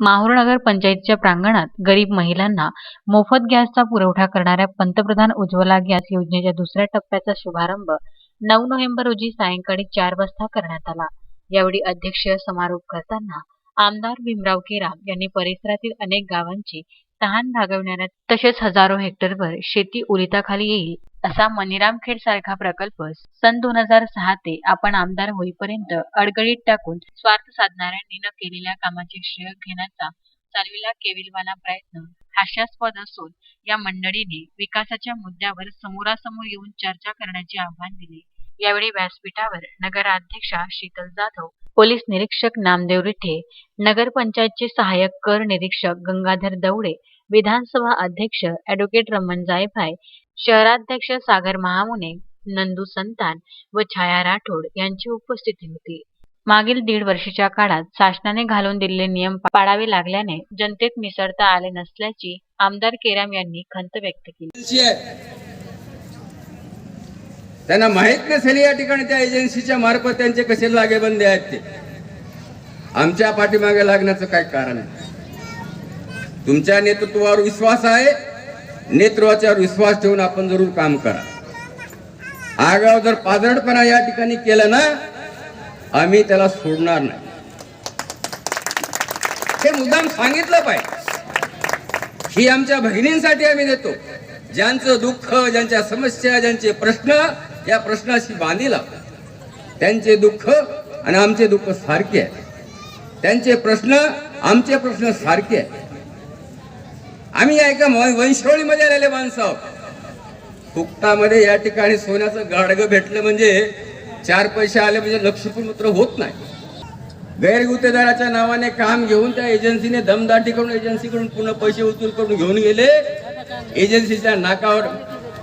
माहूर नगर पंचायतीच्या प्रांगणात गरीब महिलांना मोफत गॅसचा पुरवठा करणाऱ्या पंतप्रधान उज्ज्वला गॅस योजनेच्या दुसऱ्या टप्प्याचा शुभारंभ नऊ नोव्हेंबर रोजी सायंकाळी चार वाजता करण्यात आला. यावेळी अध्यक्षीय समारोप करताना आमदार भीमराव केराम यांनी परिसरातील अनेक गावांची तहान भागवणाऱ्या तसेच हजारो हेक्टरवर शेती ओलिताखाली येईल असा मनीराम खेड सारखा प्रकल्प सन दोन हजार सहा ते आपण आमदार होईपर्यंत अडगळीत टाकून स्वार्थ साधणाऱ्यांनी न केलेल्या कामाचे श्रेय घेण्याचा चालविला केविलवाना प्रयत्न हास्यास्पद असून या मंडळीने विकासाच्या मुद्द्यावर समोरासमोर येऊन चर्चा करण्याचे आव्हान दिले. यावेळी व्यासपीठावर नगराध्यक्षा शीतल जाधव पोलीस निरीक्षक नामदेव रिठे नगरपंचायतचे सहाय्यक कर निरीक्षक गंगाधर दवडे विधानसभा अध्यक्ष ॲडव्होकेट रमण जायभाय शहराध्यक्ष सागर महामुने नंदू संतान व छाया राठोड यांची उपस्थिती होती. मागील दीड वर्षाच्या काळात शासनाने घालून दिलेले नियम पाळावे लागल्याने जनतेत मिसळता आले नसल्याची आमदार केराम यांनी खंत व्यक्त केली. त्यांना माहीत नसेल या ठिकाणी त्या एजन्सीच्या मार्फत त्यांचे कसे लागेबंदे आहेत ते. आमच्या पाठीमागे लागण्याचं काय कारण आहे. तुमच्या नेतृत्वावर विश्वास आहे नेतृत्वाच्यावर विश्वास ठेवून आपण जरूर काम करा. आगाव जर पाजरटपणा या ठिकाणी केलं ना आम्ही त्याला सोडणार नाही. हे मुद्दाम सांगितलं पाहिजे. ही आमच्या भगिनींसाठी आम्ही देतो. ज्यांचं दुःख ज्यांच्या समस्या ज्यांचे प्रश्न या प्रश्नाशी बांधील त्यांचे दुःख आणि आमचे दुःख सारखे आहे. त्यांचे प्रश्न आमचे प्रश्न सारखे आहे. आम्ही या का वंशवळीमध्ये आलेले माणसं. फुकटामध्ये या ठिकाणी सोन्याचं गाडगं भेटलं म्हणजे चार पैसे आले म्हणजे लक्षपूर्वत्र होत नाही. गैरगुत्तेदाराच्या नावाने काम घेऊन त्या एजन्सीने दमदाटी करून एजन्सीकडून पुन्हा पैसे वसूल करून घेऊन गेले. एजन्सीच्या नाकावर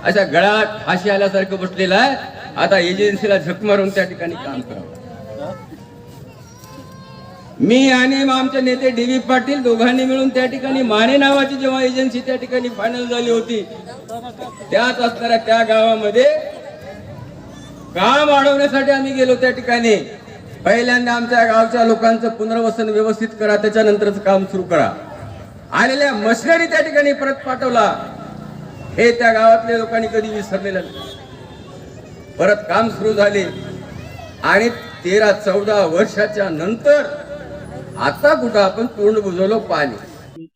अशा गळ्यात फाशी आल्यासारखं बसलेला आहे. आता एजन्सीला झक मारून त्या ठिकाणी काम करावं. मी आणि आमचे नेते डी व्ही पाटील दोघांनी मिळून त्या ठिकाणी माने नावाची जेव्हा एजन्सी त्या ठिकाणी फायनल झाली होती त्याच असणाऱ्या त्या गावामध्ये काम वाढवण्यासाठी आम्ही गेलो त्या ठिकाणी. पहिल्यांदा आमच्या गावच्या लोकांचं पुनर्वसन व्यवस्थित करा त्याच्यानंतरच काम सुरू करा. आलेल्या मशिनरी त्या ठिकाणी परत पाठवला. हे त्या गावातल्या लोकांनी कधी विसरलेलं नाही. परत काम सुरू झाले. आणि तेरा चौदा वर्षाच्या नंतर आता कुठं आपण तोंड बुजवलं पाणी?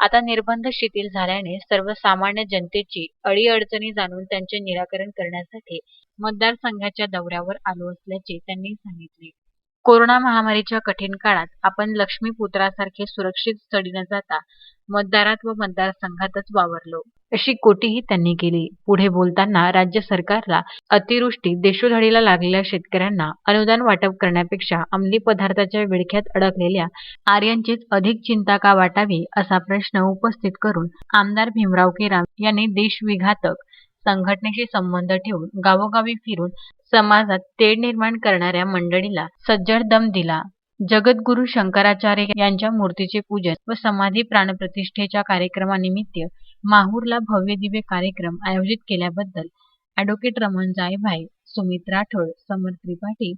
आता निर्बंध शिथिल झाल्याने सर्वसामान्य जनतेची अडीअडचणी जाणून त्यांचे निराकरण करण्यासाठी मतदारसंघाच्या दौऱ्यावर आलो असल्याचे त्यांनी सांगितले. कोरोना महामारीच्या कठीण काळात आपण लक्ष्मीपुत्रासारखे सुरक्षित स्थळी न जाता मतदारात व मतदारसंघातच वावरलो. अशी कोटीही त्यांनी केली. पुढे बोलताना राज्य सरकारला अतिवृष्टी देशोधडीला लागलेल्या शेतकऱ्यांना अनुदान वाटप करण्यापेक्षा अंमली पदार्थाच्या विळख्यात अडकलेल्या आर्यांचीच अधिक चिंता का वाटावी असा प्रश्न उपस्थित करून आमदार भीमराव केराम यांनी देशविघातक संघटनेशी संबंध ठेवून गावोगावी फिरून समाजात तेढ निर्माण करणाऱ्या मंडळीला सज्जड दम दिला. जगद्गुरु शंकराचार्य यांच्या मूर्तीचे पूजन व समाधी प्राणप्रतिष्ठेच्या कार्यक्रमानिमित्त माहूरला भव्य दिव्य कार्यक्रम आयोजित केल्याबद्दल ॲडव्होकेट रमण जायभाई सुमित राठोड समर त्रिपाठी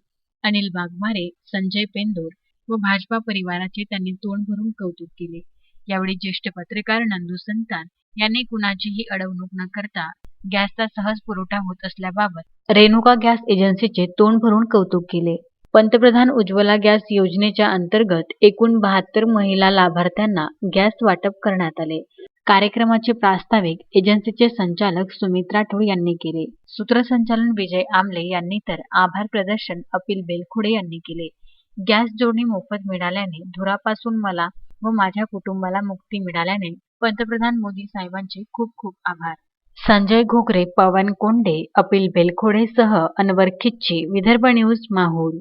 अनिल बागमारे संजय पेंदूर व भाजपा परिवाराचे त्यांनी तोंड भरून कौतुक केले. यावेळी ज्येष्ठ पत्रकार नंदू संतान यांनी कुणाचीही अडवणूक न करता गॅसचा सहज पुरवठा होत असल्याबाबत रेणुका गॅस एजन्सीचे तोंड भरून कौतुक केले. पंतप्रधान उज्ज्वला गॅस योजनेच्या अंतर्गत एकूण बहात्तर महिला लाभार्थ्यांना गॅस वाटप करण्यात आले. कार्यक्रमाचे प्रास्ताविक एजन्सीचे संचालक सुमित राठोड यांनी केले. सूत्रसंचालन विजय आमले यांनी तर आभार प्रदर्शन अपिल बेलखुडे यांनी केले. गॅस जोडणी मोफत मिळाल्याने धुरापासून मला व माझ्या कुटुंबाला मुक्ती मिळाल्याने पंतप्रधान मोदी साहेबांचे खूप खूप आभार. संजय घोगरे पवन कोंडे अपिल बेलखोडेसह अनवर खिच्ची विदर्भ न्यूज माहूर.